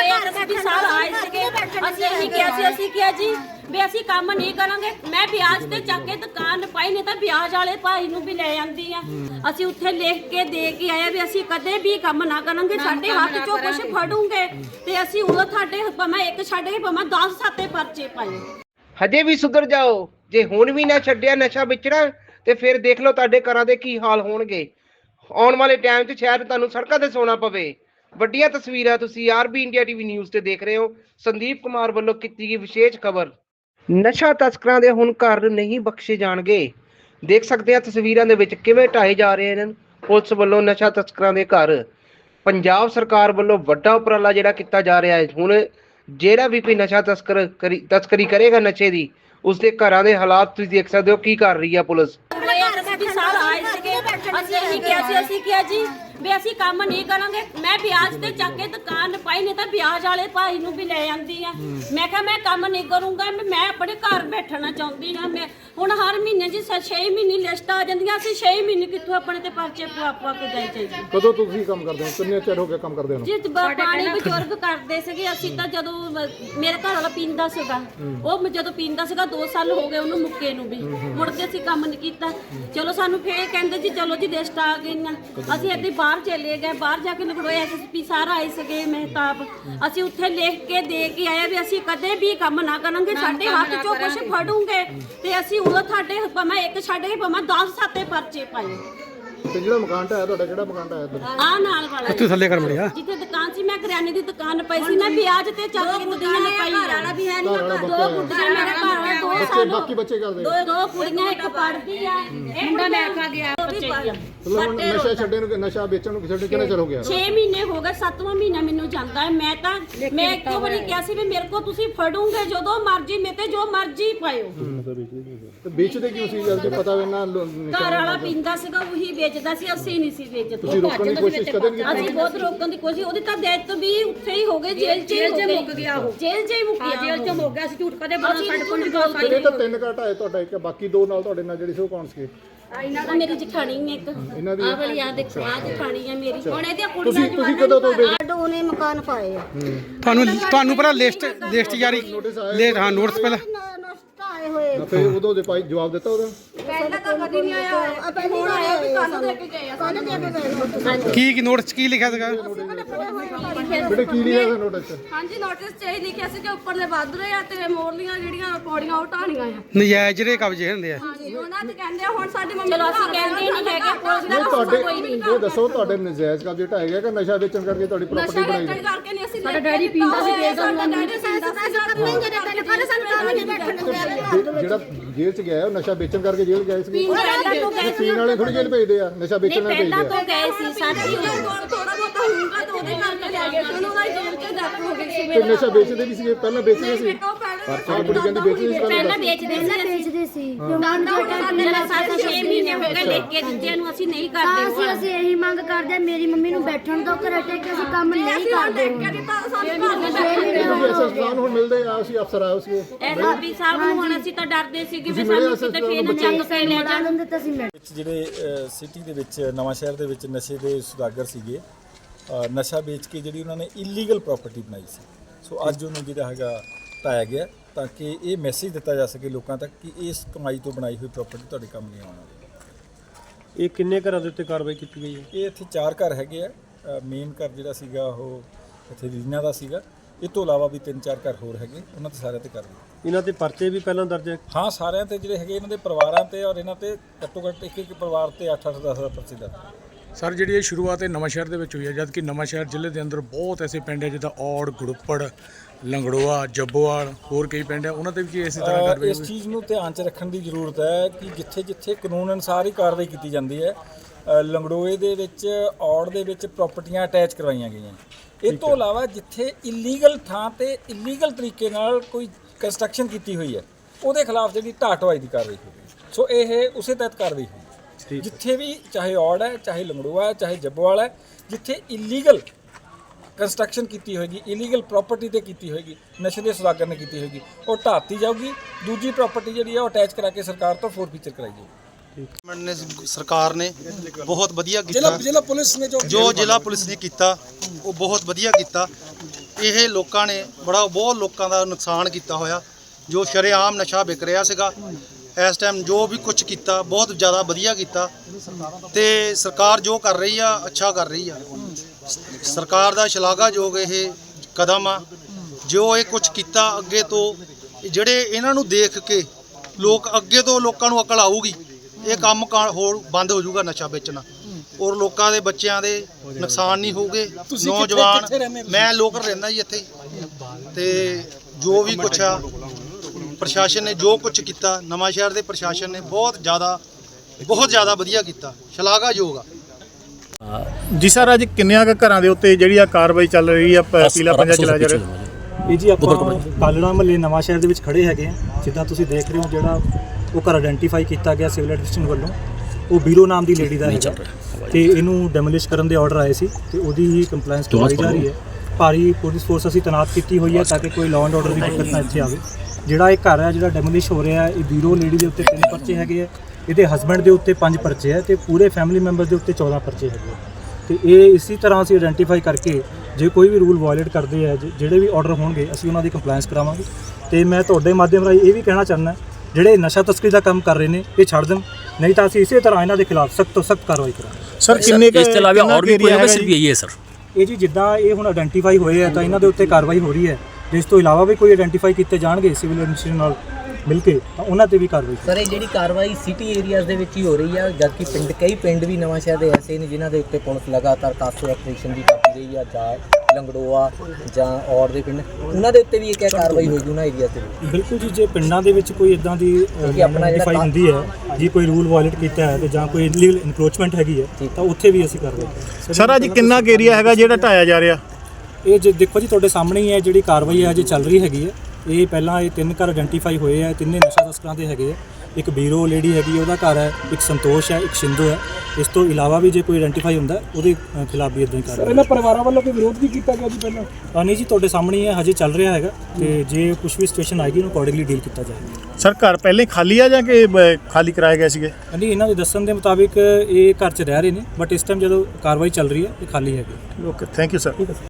ਇੱਕ ਵੀ ਸਾਲ ਆਏ ਸੀਗੇ। ਅਸੀਂ ਇਹੀ ਕਿਹਾ ਸੀ ਅਸੀਂ ਕਿਹਾ ਜੀ ਵੀ ਅਸੀਂ ਕੰਮ ਨਹੀਂ ਕਰਾਂਗੇ। ਮੈਂ ਵਿਆਜ ਤੇ ਚੱਕ ਕੇ ਦੁਕਾਨ ਪਾਈ ਨਹੀਂ ਤਾਂ ਵਿਆਜ ਵਾਲੇ ਭਾਈ ਨੂੰ ਵੀ ਲੈ ਆਂਦੀ ਆ। ਅਸੀਂ ਉੱਥੇ ਲਿਖ ਕੇ ਦੇ ਕੇ ਆਏ ਵੀ ਅਸੀਂ ਕਦੇ ਵੀ ਕੰਮ ਨਾ ਕਰਾਂਗੇ ਸਾਡੇ ਹੱਥ ਚੋਂ ਕੁਝ ਫੜੂਗੇ। ਤੇ ਅਸੀਂ ਉਦੋਂ ਤੁਹਾਡੇ ਭਾਵੇਂ ਇੱਕ ਛੱਡ ਕੇ ਭਾਵੇਂ 10 ਸਾਤੇ ਪਰਚੇ ਪਾਏ। ਹਜੇ ਵੀ ਸੁਧਰ ਜਾਓ। ਜੇ ਹੁਣ ਵੀ ਨਾ ਛੱਡਿਆ ਨਸ਼ਾ ਵੇਚਣਾ ਤੇ ਫਿਰ ਦੇਖ ਲਓ ਤੁਹਾਡੇ ਘਰਾਂ ਦੇ ਕੀ ਹਾਲ ਹੋਣਗੇ। ਆਉਣ ਵਾਲੇ ਟਾਈਮ 'ਚ ਸ਼ਾਇਦ ਤੁਹਾਨੂੰ ਸੜਕਾਂ ਤੇ ਸੌਣਾ ਪਵੇ। ਵੱਡੀਆਂ ਤਸਵੀਰਾਂ ਤੁਸੀਂ ਆਰਬੀ ਇੰਡੀਆ ਟੀਵੀ ਨਿਊਜ਼ ਤੇ ਦੇਖ ਰਹੇ ਹੋ ਸੰਦੀਪ ਕੁਮਾਰ ਵੱਲੋਂ ਕੀਤੀ ਗਈ ਵਿਸ਼ੇਸ਼ ਖਬਰ ਨਸ਼ਾ ਤਸਕਰਾਂ ਦੇ ਹੁਣ ਘਰ ਨਹੀਂ ਬਖਸ਼ੇ ਜਾਣਗੇ ਦੇਖ ਸਕਦੇ ਆ ਤਸਵੀਰਾਂ ਦੇ ਵਿੱਚ ਕਿਵੇਂ ਢਾਏ ਜਾ ਰਹੇ ਨੇ ਪੁਲਿਸ ਵੱਲੋਂ ਨਸ਼ਾ ਤਸਕਰਾਂ ਦੇ ਘਰ ਪੰਜਾਬ ਸਰਕਾਰ ਵੱਲੋਂ ਵੱਡਾ ਉਪਰਾਲਾ ਜਿਹੜਾ ਕੀਤਾ ਜਾ ਰਿਹਾ ਹੈ ਹੁਣ ਜਿਹੜਾ ਵੀ ਕੋਈ ਨਸ਼ਾ ਤਸਕਰ ਤਸਕਰੀ ਕਰੇਗਾ ਨਸ਼ੇ ਦੀ ਉਸਦੇ ਘਰਾਂ ਦੇ ਹਾਲਾਤ ਤੁਸੀਂ ਦੇਖ ਸਕਦੇ ਹੋ ਕੀ ਕਰ ਰਹੀ ਹੈ ਪੁਲਿਸ ਅਸੀਂ ਕਿਹਾ ਸੀ ਅਸੀਂ ਕਿਹਾ ਜੀ ਵੀ ਅਸੀਂ ਕੰਮ ਨਹੀਂ ਕਰਾਂਗੇ। ਮੈਂ ਵਿਆਜ ਤੇ ਚੱਕ ਕੇ ਦੁਕਾਨ ਪਾਈ ਨਹੀਂ ਤਾਂ ਵਿਆਜ ਵਾਲੇ ਭਾਈ ਨੂੰ ਵੀ ਲੈ ਆਂਦੀ ਆ। ਮੈਂ ਕਿਹਾ ਮੈਂ ਕੰਮ ਨਹੀਂ ਕਰੂੰਗਾ ਮੈਂ ਮੈਂ ਆਪਣੇ ਘਰ ਬੈਠਣਾ ਚਾਹੁੰਦੀ ਹਾਂ ਮੈਂ ਹੁਣ ਹਰ ਮਹੀਨੇ ਜੀ 6 ਮਹੀਨੇ ਲਿਸਟ ਆ ਜਾਂਦੀਆਂ ਅਸੀਂ 6 ਮਹੀਨੇ ਕਿੱਥੋਂ ਆਪਣੇ ਤੇ ਪਰਚੇ ਪਵਾ ਪਵਾ ਕੇ ਜਾਈ ਚਾਹੀਦੀ ਕਦੋਂ ਤੁਸੀਂ ਕੰਮ ਕਰਦੇ ਹੋ? ਕਿੰਨੇ ਚਿਰ ਹੋ ਗਿਆ ਕੰਮ ਕਰਦੇ ਨੂੰ? ਜੀ ਬ- ਪਾਣੀ ਬਜ਼ੁਰਗ ਕਰਦੇ ਸੀਗੇ ਅਸੀਂ ਤਾਂ ਜਦੋਂ ਮੇਰੇ ਘਰ ਵਾਲਾ ਪੀਂਦਾ ਸੀਗਾ। ਉਹ ਮ- ਜਦੋਂ ਪੀਂਦਾ ਸੀਗਾ 2 ਸਾਲ ਹੋ ਗਏ ਉਹਨੂੰ ਮੁੱਕੇ ਨੂੰ ਵੀ। ਮੁੜ ਕੇ ਅਸੀਂ ਕੰਮ ਨਹੀਂ ਕੀਤਾ। ਚਲੋ ਸਾਨੂੰ ਫੇਰ ਕਹਿੰਦੇ ਜੀ ਚਲੋ ਜੀ ਲਿਸਟ ਆ ਗਈਆਂ। ਅਸੀਂ ਇੱਥੇ ਬਾਹਰ ਚਲੇ ਗਏ ਬਾਹਰ ਜਾ ਕੇ ਲਗੜੋਏ ਐਸਐਸਪੀ ਸਾਰਾ ਆਏ ਸੀਗੇ ਮਹਿਤਾਬ। ਅਸੀਂ ਉੱਥੇ ਲਿਖ ਕੇ ਦੇ ਕੇ ਆਏ ਵੀ ਅਸੀਂ ਕਦੇ ਵੀ ਕੰਮ ਨਾ ਕਰਾਂਗੇ ਸਾਡੇ ਹੱਥ ਚੋਂ ਕੁਝ ਫੜੂਗੇ। ਤੇ ਅਸੀਂ ਉਦੋਂ ਤੁਹਾਡੇ ਭਾਵੇਂ ਇੱਕ ਛੱਡ ਕੇ ਭਾਵੇਂ 10 ਸਾਤੇ ਪਰਚੇ ਪਾਏ। ਤੇ ਜਿਹੜਾ ਮਕਾਨ ਢਾਇਆ ਤੁਹਾਡਾ ਕਿਹੜਾ ਮਕਾਨ ਢਾਇਆ ਇੱਧਰ? ਆ ਨਾਲ ਵਾਲਾ ਤੂੰ ਥੱਲੇ ਕਰ ਮੜਿਆ ਜਿੱਥੇ ਦੁਕਾਨ ਸੀ ਮੈਂ ਕਰਿਆਨੇ ਦੀ ਦੁਕਾਨ ਪਈ ਸੀ ਮੈਂ ਵਿਆਜ ਤੇ ਚੱਕ ਕੇ ਦੁਕਾਨ ਪਾਈ ਘਰ ਵਾਲਾ ਵੀ ਹੈ ਘਰ ਵਾਲਾ ਦੋ ਬੱਚਾ ਗੁੱਡੀਆਂ ਮੇਰੇ ਘਰ ਵਾਲਾ ਦੋ ਬੱਚੇ ਸਾਲ ਬਾਕੀ ਬੱਚੇ ਕਰਦੇ? ਦੋ ਦੋ ਕੁੜੀਆਂ ਇੱਕ ਪੜਦੀ ਆ। ਇੱਕ ਮੁੰਡਾ ਲੈ ਕੇ ਗਿਆ। ਮਤਲਬ ਹੁਣ ਨਸ਼ਾ ਛੱਡੇ ਨੂੰ ਨਸ਼ਾ ਵੇਚਣ ਨੂੰ ਛੱਡੇ ਕਿੰਨਾ ਚਿਰ ਹੋ ਗਿਆ? 6 ਮਹੀਨੇ ਹੋ ਗਏ 7ਵਾਂ ਮਹੀਨਾ ਮੈਨੂੰ ਜਾਂਦਾ ਹੈ। ਮੈਂ ਤਾਂ ਮੈਂ ਇੱਕ ਵਾਰੀ ਕਿਹਾ ਸੀ ਵੀ ਮੇਰੇ ਕੋ ਤੁਸੀਂ ਫੜੋਗੇ ਜਦੋਂ ਮਰਜ਼ੀ ਮੇ ਤੇ ਜੋ ਮਰਜ਼ੀ ਪਾਇਓ। ਤੇ ਵੇਚਦੇ ਕਿਉਂ ਸੀ ਜਦ ਕਿ ਪਤਾ ਵੀ ਨਾ ਲੋ- ਨਸ਼ਾ ਘਰ ਵਾਲਾ ਪੀਂਦਾ ਸੀਗਾ ਉਹੀ ਵੇਚਦਾ ਸੀ ਅਸੀਂ ਨਹੀਂ ਸੀ ਵੇਚਦੇ। ਤੁਸੀਂ ਰੋਕਣ ਦੀ ਕੋਸ਼ਿਸ਼ ਕਦੇ ਨਹੀਂ। ਅਸੀਂ ਬਹੁਤ ਰੋਕਣ ਦੀ ਕੋਸ਼ਿਸ਼ ਉਹਦੀ ਤਾਂ ਡੈਥ ਵੀ ਉੱਥੇ ਹੀ ਹੋ ਗਈ ਜੇਲ੍ਹ 'ਚ ਹੀ ਮੁੱਕ ਗਿਆ ਉਹ। ਜੇਲ੍ਹ 'ਚ ਹੀ ਮੁੱਕ ਗਿਆ ਜੇਲ੍ਹ 'ਚ ਮੁੱਕ ਗਿਆ। ਸੀ ਝੂਠ ਕਦੇ ਬੋਲਣਾ ਸਾਡੇ ਕੋਲ ਨਹੀਂ ਬੋਲ ਜਿਹੜੇ ਤਾਂ ਤਿੰਨ ਘਰ ਢਾਏ ਤੁਹਾਡਾ ਇੱਕ ਬਾਕੀ ਦੋ ਨਾਲ ਤੁਹਾਡੇ ਨਾਲ ਜਿਹੜੀ ਸੀ ਉਹ ਕੌਣ ਸੀਗੇ ਉਹ ਮੇਰੀ ਜਠਾਣੀ ਨੇ ਇੱਕ ਇਹਨਾਂ ਦੀ ਆਹ ਵਾਲੀ ਆ ਦੇਖੋ ਆ ਜਠਾਣੀ ਹੈ ਮੇਰੀ ਹੁਣ ਇਹਦੀਆਂ ਕੁੜੀਆਂ ਤੁਸੀਂ ਤੁਸੀਂ ਕਦੋਂ ਤੋਂ ਵੇਚ ਆਡੋ ਨੇ ਮਕਾਨ ਪਾਏ ਆ ਤੁਹਾਨੂੰ ਤੁਹਾਨੂੰ ਲਿਸਟ ਲਿਸਟ ਜਾਰੀ ਲੈ ਹਾਂ ਨੋਟਿਸ ਪਹਿਲਾਂ ਨਸ਼ਟ ਆਏ ਹੋਏ ਫਿਰ ਉਦੋਂ ਦੇ ਭਾਈ ਜਵਾਬ ਦਿੱਤਾ ਉਹਦਾ ਪਹਿਲਾਂ ਤਾਂ ਕਦੀ ਨਹੀਂ ਆਇਆ। ਹੋਇਆ ਪਹਿਲੀ ਵਾਰ ਆਇਆ ਵੀ ਕੱਲ ਦੇ ਕੇ ਗਏ ਆ ਕੱਲ ਦੇ ਕੇ ਗਏ। ਕੀ ਕੀ ਨੋਟਿਸ ਕੀ ਲਿਖਿਆ ਸੀਗਾ? ਬੇਟੇ ਕੀ ਲਿਖਿਆ ਸੀ ਨੋਟਿਸ ਹਾਂਜੀ ਨੋਟਿਸ 'ਚ ਇਹ ਲਿਖਿਆ ਸੀ ਕਿ ਉੱਪਰਲੇ ਵੱਧ ਰਹੇ ਆ ਤੇ ਮੋਰਲੀਆਂ ਜਿਹੜੀਆਂ ਪੌੜੀਆਂ ਉਹ ਢਾਣੀਆਂ ਆ। ਨਜਾਇਜ਼ ਜਿਹੜੇ ਕਬਜ਼ੇ ਹੁੰਦੇ ਆ। ਹਾਂਜੀ ਉਹਨਾਂ ਤੇ ਕਹਿੰਦੇ ਆ ਹੁਣ ਸਾਡੇ ਮੰਮੀ ਚਲੋ ਅਸੀਂ ਕਹਿੰਦੇ ਨਹੀਂ ਹੈਗੇ ਪੁਲਿਸ ਦਾ ਨਹੀਂ ਕੋਈ ਤੁਹਾਡੇ ਨਹੀਂ। ਇਹ ਦੱਸੋ ਤੁਹਾਡੇ ਨਜਾਇਜ਼ ਕਬਜ਼ੇ ਢਾਏ ਗਿਆ ਕਿ ਨਸ਼ਾ ਵੇਚਣ ਕਰਕੇ ਤੁਹਾਡੀ ਪ੍ਰਾਪਰਟੀ ਨਸ਼ਾ ਬਣਾਈ ਵੇਚਣ ਗਈ ਕਰਕੇ ਨਹੀਂ ਅਸੀਂ ਸਾਡਾ ਡੈਡੀ ਪੀਂਦਾ ਸੀ ਵੇਚਦਾ ਸਾਡਾ ਡੈਡੀ ਸਾਡਾ ਕੰਮ ਹੀ ਜਿਹੜੇ ਸਾਨੂੰ ਕੰਮ ਨਹੀਂ ਬੈਠਣ ਜੇ- ਜਿਹੜਾ ਜੇਲ੍ਹ 'ਚ ਗਿਆ ਉਹ ਨਸ਼ਾ ਵੇਚਣ ਕਰਕੇ ਜੇਲ੍ਹ ਗਿਆ ਸੀ ਪਹਿਲਾਂ ਤੋਂ ਗਏ ਪੀਣ ਵਾਲੇ ਥੋੜੀ ਜੇਲ੍ਹ ਭੇਜਦੇ ਆ ਨਸ਼ਾ ਵੇਚਣ ਵਾਲੇ ਪਹਿਲਾਂ ਭੇਜਦੇ ਆ। ਤੋਂ ਗਏ ਸੀ ਸਾਡੀ ਥੋੜਾ ਬਹੁਤਾ ਹੋਊਗਾ ਤਾਂ ਉਹਦੇ ਕਰਕੇ ਲੈ ਗਏ ਸੀ ਉਹਨੂੰ ਉਹਦਾ ਜੇਲ੍ਹ 'ਚ ਡੈਥ ਹੋ ਗਈ ਸੀ ਤੇ ਨਸ਼ਾ ਵੇਚਦੇ ਵੀ ਸੀਗੇ ਪਹਿਲਾਂ ਵੇਚਦੇ ਸੀ। ਆਹ ਕੁੜੀ ਕਹਿੰਦੀ ਵੇਚਦੇ ਸੀ ਪਹਿਲਾਂ ਪਹਿਲਾਂ ਵੇਚਦੇ ਸੀ ਅਸੀਂ। ਵੇਚਦੇ ਸੀ। ਜਿਹੜਾ ਸਾਡਾ 6 ਮਹੀਨੇ ਹੋ ਗਏ ਲੈ ਕੇ ਦਿੱਤੇ ਨੂੰ ਅਸੀਂ ਨਹੀਂ ਕਰਦੇ ਅਸੀਂ ਅਸੀਂ ਇਹੀ ਮੰਗ ਕਰਦੇ ਆ ਮੇਰੀ ਮੰਮੀ ਨੂੰ ਬੈਠਣ ਦੋ ਘਰੇ ਟੇਕ ਕੇ ਅਸੀਂ ਕੰਮ ਨਹੀਂ ਕਰਦੇ ਐਸਐਸ ਹੁਣ ਮਿਲਦੇ ਆ ਅਸੀਂ ਅਫਸਰ ਆਏ ਸੀਗੇ ਐਸਪੀ ਸਾਹਿਬ ਨੂੰ ਹੁਣ ਅਸੀਂ ਤਾਂ ਡਰਦੇ ਸੀ ਕਿ ਵੀ ਸਾਨੂੰ ਕਿਤੇ ਫੇਰ ਨੂੰ ਚੱਕ ਕੇ ਲੈ ਜਾਣ। ਵਿੱਚ ਜਿਹੜੇ ਸਿਟੀ ਦੇ ਵਿੱਚ ਨਵਾਂ ਸ਼ਹਿਰ ਦੇ ਵਿੱਚ ਨਸ਼ੇ ਦੇ ਸੁਦਾਗਰ ਸੀਗੇ ਨਸ਼ਾ ਵੇਚ ਕੇ ਜਿਹੜੀ ਉਹਨਾਂ ਨੇ ਇਲੀਗਲ ਪ੍ਰਾਪਰਟੀ ਬਣਾਈ ਸੀ। ਸੋ ਅੱਜ ਉਹਨੂੰ ਜਿਹੜਾ ਹੈਗਾ ਢਾਇਆ ਗਿਆ ਤਾਂ ਕਿ ਇਹ ਮੈਸੇਜ ਦਿੱਤਾ ਜਾ ਸਕੇ ਲੋਕਾਂ ਤੱਕ ਕਿ ਇਸ ਕਮਾਈ ਤੋਂ ਬਣਾਈ ਹੋਈ ਪ੍ਰਾਪਰਟੀ ਤੁਹਾਡੇ ਕੰਮ ਨਹੀਂ ਆਉਣ ਇਹ ਕਿੰਨੇ ਘਰਾਂ ਦੇ ਉੱਤੇ ਕਾਰਵਾਈ ਕੀਤੀ ਗਈ ਹੈ? ਇਹ ਇੱਥੇ ਚਾਰ ਘਰ ਹੈਗੇ ਆ। ਮੇਨ ਘਰ ਜਿਹੜਾ ਸੀਗਾ ਉਹ ਇੱਥੇ ਰੀਨਾ ਦਾ ਸੀਗਾ। ਇਹ ਤੋਂ ਇਲਾਵਾ ਵੀ ਤਿੰਨ ਚਾਰ ਘਰ ਹੋਰ ਹੈਗੇ ਉਹਨਾਂ ਤੇ ਸਾਰਿਆਂ ਤੇ ਕਰ ਲਈ ਇਹਨਾਂ ਤੇ ਪਰਚੇ ਵੀ ਪਹਿਲਾਂ ਦਰਜ ਹੈ? ਹਾਂ ਸਾਰਿਆਂ ਤੇ ਜਿਹੜੇ ਹੈਗੇ ਇਹਨਾਂ ਦੇ ਪਰਿਵਾਰਾਂ ਤੇ ਔਰ ਇਹਨਾਂ ਤੇ ਘੱਟੋ ਘੱਟ ਇੱਕ ਇੱਕ ਪਰਿਵਾਰ ਤੇ 8 8 10 10 ਪਰਚੇ ਦਰਜ ਸਰ ਜਿਹੜੀ ਇਹ ਸ਼ੁਰੂਆਤ ਹੈ ਨਵਾਂ ਸ਼ਹਿਰ ਦੇ ਵਿੱਚ ਹੋਈ ਹੈ ਜਦ ਕਿ ਨਵਾਂ ਸ਼ਹਿਰ ਜ਼ਿਲ੍ਹੇ ਦੇ ਅੰਦਰ ਬਹੁਤ ਐਸੇ ਪਿੰਡ ਹੈ ਜਿੱਦਾਂ ਔੜ ਗੁੜਪੜ ਲੰਗੜੋਆ ਜੱਬੋਵਾਲ ਹੋਰ ਕਈ ਪਿੰਡ ਹੈ ਉਹਨਾਂ ਤੇ ਵੀ ਕੀ ਇਸੇ ਤਰ੍ਹਾਂ ਕਾਰਵਾਈ ਇਸ ਚੀਜ਼ ਨੂੰ ਧਿਆਨ 'ਚ ਰੱਖਣ ਦੀ ਜ਼ਰੂਰਤ ਹੈ ਕਿ ਜਿੱਥੇ ਜਿੱਥੇ ਕਾਨੂੰਨ ਅਨੁਸਾਰ ਹੀ ਕਾਰਵਾਈ ਕੀਤੀ ਜਾਂਦੀ ਹੈ ਲੰਗੜੋਏ ਦੇ ਵਿੱਚ ਔੜ ਦੇ ਵਿੱਚ ਪ੍ਰਾਪਰਟੀਆਂ ਅਟੈਚ ਕਰਵਾਈਆਂ ਗਈਆਂ। ਇਹ ਤੋਂ ਇਲਾਵਾ ਜਿੱਥੇ ਇਲੀਗਲ ਥਾਂ ਤੇ ਇਲੀਗਲ ਤਰੀਕੇ ਨਾਲ ਕੋਈ ਕੰਸਟਰਕਸ਼ਨ ਕੀਤੀ ਹੋਈ ਹੈ ਉਹਦੇ ਖਿਲਾਫ ਜਿਹੜੀ ਢਾਟਵਾਈ ਦੀ ਕਾਰਵਾਈ ਹੋਈ ਸੋ ਇਹ ਉਸੇ ਤਹਿਤ ਕਾਰਵਾਈ ਹੋਈ ਜਿੱਥੇ ਵੀ ਚਾਹੇ ਔੜ ਹੈ ਚਾਹੇ ਲੰਗੜੋਆ ਹੈ ਚਾਹੇ ਜੱਬੋਵਾਲ ਹੈ ਜਿੱਥੇ ਇਲੀਗਲ ਕੰਸਟਰਕਸ਼ਨ ਕੀਤੀ ਹੋਏਗੀ ਇਲੀਗਲ ਪ੍ਰਾਪਰਟੀ ਤੇ ਕੀਤੀ ਹੋਏਗੀ ਨਸ਼ੇ ਦੇ ਸੁਦਾਗਰ ਨੇ ਕੀਤੀ ਹੋਏਗੀ ਉਹ ਢਾਤੀ ਜਾਊਗੀ ਦੂਜੀ ਪ੍ਰਾਪਰਟੀ ਜਿਹੜੀ ਹੈ ਉਹ ਅਟੈਚ ਕਰਾ ਕੇ ਸਰਕਾਰ ਤੋਂ ਫੋਰ ਫੀਚਰ ਕਰਾਈ ਜਾਊਗੀ। ਗਵਰਨਮੈਂਟ ਨੇ ਸਰਕਾਰ ਨੇ ਬਹੁਤ ਵਧੀਆ ਜ਼ਿਲ੍ਹਾ ਕੀਤਾ। ਜ਼ਿਲ੍ਹਾ ਪੁਲਿਸ ਨੇ ਜੋ ਜੋ ਜ਼ਿਲ੍ਹਾ ਪੁਲਿਸ ਨੇ ਕੀਤਾ ਉਹ ਬਹੁਤ ਵਧੀਆ ਕੀਤਾ। ਇਹ ਲੋਕਾਂ ਨੇ ਬੜਾ ਬਹੁਤ ਲੋਕਾਂ ਦਾ ਨੁਕਸਾਨ ਕੀਤਾ ਹੋਇਆ। ਜੋ ਸ਼ਰੇਆਮ ਨਸ਼ਾ ਵਿਕ ਰਿਹਾ ਸੀਗਾ ਇਸ ਟਾਈਮ ਜੋ ਵੀ ਕੁਝ ਕੀਤਾ ਬਹੁਤ ਜ਼ਿਆਦਾ ਵਧੀਆ ਕੀਤਾ। ਤੇ ਸਰਕਾਰ ਜੋ ਕਰ ਰਹੀ ਆ ਅੱਛਾ ਕਰ ਰਹੀ ਆ। ਸਰਕਾਰ ਦਾ ਸ਼ਲਾਘਾਯੋਗ ਇਹ ਕਦਮ ਆ। ਜੋ ਇਹ ਕੁਝ ਕੀਤਾ ਅੱਗੇ ਤੋਂ ਜਿਹੜੇ ਇਹਨਾਂ ਨੂੰ ਦੇਖ ਕੇ ਲੋਕ ਅੱਗੇ ਤੋਂ ਲੋਕਾਂ ਨੂੰ ਅਕਲ ਆਊਗੀ ਇਹ ਕੰਮ ਹੋਰ ਬੰਦ ਹੋ ਜਾਊਗਾ ਨਸ਼ਾ ਵੇਚਣਾ। ਔਰ ਲੋਕਾਂ ਦੇ ਬੱਚਿਆਂ ਦੇ ਨੁਕਸਾਨ ਨਹੀਂ ਹੋਊਗੇ। ਤੁਸੀਂ ਕਿੱਥੇ- ਨੌਜਵਾਨ ਕਿੱਥੇ ਰਹਿੰਦੇ ਤੁਸੀਂ? ਮੈਂ ਲੋਕਲ ਰਹਿੰਦਾ ਜੀ ਇੱਥੇ। ਹੀ। ਤੇ ਜੋ ਵੀ ਕੁਛ ਆ ਪ੍ਰਸ਼ਾਸਨ ਨੇ ਜੋ ਕੁਝ ਕੀਤਾ ਨਵਾਂ ਸ਼ਹਿਰ ਦੇ ਪ੍ਰਸ਼ਾਸਨ ਨੇ ਬਹੁਤ ਜ਼ਿਆਦਾ ਬਹੁਤ ਜ਼ਿਆਦਾ ਵਧੀਆ ਕੀਤਾ। ਸ਼ਲਾਘਾਯੋਗ ਆ। ਜੀ ਸਰ ਅੱਜ ਕਿੰਨਿਆਂ ਕੁ ਘਰਾਂ ਦੇ ਉੱਤੇ ਜਿਹੜੀ ਆ ਕਾਰਵਾਈ ਚੱਲ ਰਹੀ ਆ? ਪ- ਪੀਲਾ ਪੰਜਾ ਚਲਾ ਜਾ ਰਿਹਾ। ਇਹ ਜੀ ਆਪਾਂ ਕਾਲੜਾ ਮਹੱਲੇ ਨਵਾਂ ਸ਼ਹਿਰ ਦੇ ਵਿੱਚ ਖੜੇ ਹੈਗੇ ਆ। ਜਿੱਦਾਂ ਤੁਸੀਂ ਦੇਖ ਰਹੇ ਹੋ ਜਿਹੜਾ ਉਹ ਘਰ ਆਇਡੈਂਟੀਫਾਈ ਕੀਤਾ ਗਿਆ ਸਿਵਲ ਐਡਮਿਨਿਸਟ੍ਰੇਸ਼ਨ ਵੱਲੋਂ। ਉਹ ਬੀਰੋ ਨਾਮ ਦੀ ਲੇਡੀ ਦਾ ਹੈਗਾ। ਤੇ ਇਹਨੂੰ ਡੈਮੋਲਿਸ਼ ਕਰਨ ਦੇ ਆਰਡਰ ਆਏ ਸੀ ਤੇ ਉਹਦੀ ਹੀ ਕੰਪਲਾਈਂਸ ਕਰਵਾਈ ਜਾ ਰਹੀ ਹੈ। ਭਾਰੀ ਪੁਲਿਸ ਫੋਰਸ ਅਸੀਂ ਤੈਨਾਤ ਕੀਤੀ ਹੋਈ ਹੈ ਤਾਂ ਕਿ ਕੋਈ ਲਾਅ ਐਂਡ ਆਰਡਰ ਦੀ ਦਿੱਕਤ ਨਾ ਇੱਥੇ ਆਵੇ। ਜਿਹੜਾ ਇਹ ਘਰ ਹੈ ਜਿਹੜਾ ਡੈਮੋਲਿਸ਼ ਹੋ ਰਿਹਾ ਹੈ ਇਹ ਬੀਰੋ ਲੇਡੀ ਦੇ ਉੱਤੇ ਤਿੰਨ ਪਰਚੇ ਹੈਗੇ ਆ ਇਹਦੇ ਹਸਬੰਡ ਦੇ ਉੱਤੇ ਪੰਜ ਪਰਚੇ ਹੈ ਤੇ ਪੂਰੇ ਫੈਮਿਲੀ ਮੈਂਬਰ ਦੇ ਉੱਤੇ 14 ਪਰਚੇ ਹੈਗੇ ਆ ਤੇ ਇਹ ਇਸੇ ਤਰ੍ਹਾਂ ਅਸੀਂ ਆਇਡੈਂਟੀਫਾਈ ਕਰਕੇ ਜੇ ਕੋਈ ਵੀ ਰੂਲ ਵਾਇਲੇਟ ਕਰਦੇ ਆ ਜਿਹੜੇ ਵੀ ਆਰਡਰ ਹੋਣਗੇ ਅਸੀਂ ਉਹਨਾਂ ਦੀ ਕੰਪਲਾਈਂਸ ਕਰਾਵਾਂਗੇ। ਤੇ ਮੈਂ ਤੁਹਾਡੇ ਮਾਧਿਅਮ ਰਾਹੀਂ ਇਹ ਵੀ ਕਹਿਣਾ ਚਾਹੁੰਦਾ ਜਿਹੜੇ ਨਸ਼ਾ ਤਸਕਰੀ ਦਾ ਕੰਮ ਕਰ ਰਹੇ ਨੇ ਇਹ ਛੱਡ ਦੇਣ। ਨਹੀਂ ਤਾਂ ਅਸੀਂ ਇਸੇ ਤਰ੍ਹਾਂ ਇਹਨਾਂ ਦੇ ਖਿਲਾਫ ਸਖਤ ਤੋਂ ਸਖਤ ਕਾਰਵਾਈ ਕਰਾਂਗੇ। ਸਰ ਕਿੰਨੇ ਕੁ- ਇਸ ਤੋਂ ਇਲਾਵਾ ਹੋਰ ਵੀ ਕੋਈ ਹੈਗਾ ਸਿਰਫ ਹੈ ਸਰ? ਇਹ ਜੀ ਜਿੱਦਾਂ ਇਹ ਹੁਣ ਆਇਡੈਂਟੀਫਾਈ ਹੋਏ ਆ ਤਾਂ ਇਹਨਾਂ ਦੇ ਉੱਤੇ ਕਾਰਵਾਈ ਹੋ ਰਹੀ ਹੈ। ਜੇ ਇਸ ਤੋਂ ਇਲਾਵਾ ਵੀ ਕੋਈ ਆਇਡੈਂਟੀਫਾਈ ਕੀਤੇ ਜਾਣਗੇ ਸਿਵਲ ਐਡਮਿਨਿਸਟ੍ਰੇਸ਼ਨ ਨਾਲ ਮਿਲ ਕੇ ਤਾਂ ਉਹਨਾਂ ਤੇ ਵੀ ਕਾਰਵਾਈ ਸਰ ਇਹ ਜਿਹੜੀ ਕਾਰਵਾਈ ਸਿਟੀ ਏਰੀਆਜ਼ ਦੇ ਵਿੱਚ ਹੀ ਹੋ ਰਹੀ ਆ ਜਦਕਿ ਪਿੰਡ ਕਈ ਪਿੰਡ ਵੀ ਨਵਾਂ ਸ਼ਹਿਰ ਦੇ ਐਸੇ ਨੇ ਜਿਨ੍ਹਾਂ ਦੇ ਉੱਤੇ ਪੁਲਿਸ ਲਗਾਤਾਰ ਕਾਸੋ ਆਪਰੇਸ਼ਨ ਵੀ ਕਰਦੀ ਰਹੀ ਆ ਜਾਂ ਲੰਗੜੋਆ ਜਾਂ ਔਰ ਦੇ ਪਿੰਡ ਉਹਨਾਂ ਦੇ ਉੱਤੇ ਵੀ ਇਹ ਕਿਆ ਕਾਰਵਾਈ ਹੋਏਗੀ ਉਹਨਾਂ ਏਰੀਆ ਤੇ। ਵੀ ਬਿਲਕੁਲ ਜੀ ਜੇ ਪਿੰਡਾਂ ਦੇ ਵਿੱਚ ਕੋਈ ਇਦਾਂ ਦੀ ਕਿਉਂਕਿ ਆਪਣਾ ਜਿਹੜਾ ਕਾ- ਹੁੰਦੀ ਹੈ ਜੀ ਕੋਈ ਰੂਲ ਵਾਇਲੇਟ ਕੀਤਾ ਹੈ ਤੇ ਜਾਂ ਕੋਈ ਇਲੀਗਲ ਇਨਕਰੋਚਮੈਂਟ ਹੈਗੀ ਹੈ ਤਾਂ ਉੱਥੇ ਵੀ ਅਸੀਂ ਕਰਾਂਗੇ। ਸਰ ਅੱਜ ਕਿੰਨਾ ਕੁ ਏਰੀਆ ਹੈਗਾ ਜਿਹੜਾ ਢਾਇਆ ਜਾ ਰਿਹਾ? ਇਹ ਜੇ ਦੇਖੋ ਜੀ ਤੁਹਾਡੇ ਸਾਹਮਣੇ ਹੀ ਹੈ ਜਿਹੜੀ ਕਾਰਵਾਈ ਹੈ ਅਜੇ ਚੱਲ ਰਹੀ ਹੈਗੀ ਹੈ। ਇਹ ਪਹਿਲਾਂ ਇਹ ਤਿੰਨ ਘਰ ਆਇਡੈਂਟੀਫਾਈ ਹੋਏ ਆ ਤਿੰਨੇ ਨਸ਼ਾ ਤਸਕਰਾਂ ਦੇ ਹੈਗੇ ਆ। ਇੱਕ ਬੀਰੋ ਲੇਡੀ ਹੈਗੀ ਹੈ, ਉਹਦਾ ਘਰ ਹੈ ਇੱਕ ਸੰਤੋਸ਼ ਹੈ ਇੱਕ ਸ਼ਿੰਦੋ ਹੈ। ਇਸ ਤੋਂ ਇਲਾਵਾ ਵੀ ਜੇ ਕੋਈ ਆਇਡੈਂਟੀਫਾਈ ਹੁੰਦਾ ਉਹਦੇ ਖਿਲਾਫ ਵੀ ਇਦਾਂ ਹੀ ਕਾਰਵਾਈ ਇਹਨਾਂ ਪਰਿਵਾਰਾਂ ਵੱਲੋਂ ਕੋਈ ਵਿਰੋਧ ਵੀ ਕੀਤਾ ਗਿਆ ਜੀ ਪਹਿਲਾਂ? ਨਹੀਂ ਜੀ ਤੁਹਾਡੇ ਸਾਹਮਣੇ ਹੀ ਹੈ ਹਜੇ ਚੱਲ ਰਿਹਾ ਹੈਗਾ ਤੇ ਜੇ ਕੁਝ ਵੀ ਸਿਚੁਏਸ਼ਨ ਆਏਗੀ ਉਹਨੂੰ ਅਕੋਰਡਿੰਗਲੀ ਡੀਲ ਕੀਤਾ ਜਾਏਗਾ। ਸਰ ਘਰ ਪਹਿਲੇ ਖਾਲੀ ਆ ਜਾਂ ਕਿ ਖਾਲੀ ਕਰਾਏ ਗਏ ਸੀਗੇ? ਨਹੀਂ ਇਹਨਾਂ ਦੇ ਦੱਸਣ ਦੇ ਮੁਤਾਬਿਕ ਇਹ ਘਰ 'ਚ ਰਹਿ ਰਹੇ ਨੇ ਬਟ ਇਸ ਟਾਈਮ ਜਦੋਂ ਕਾਰਵਾਈ ਚੱਲ ਰਹੀ ਹੈ ਇਹ ਖਾਲੀ ਹੈਗੇ। Okay thank you sir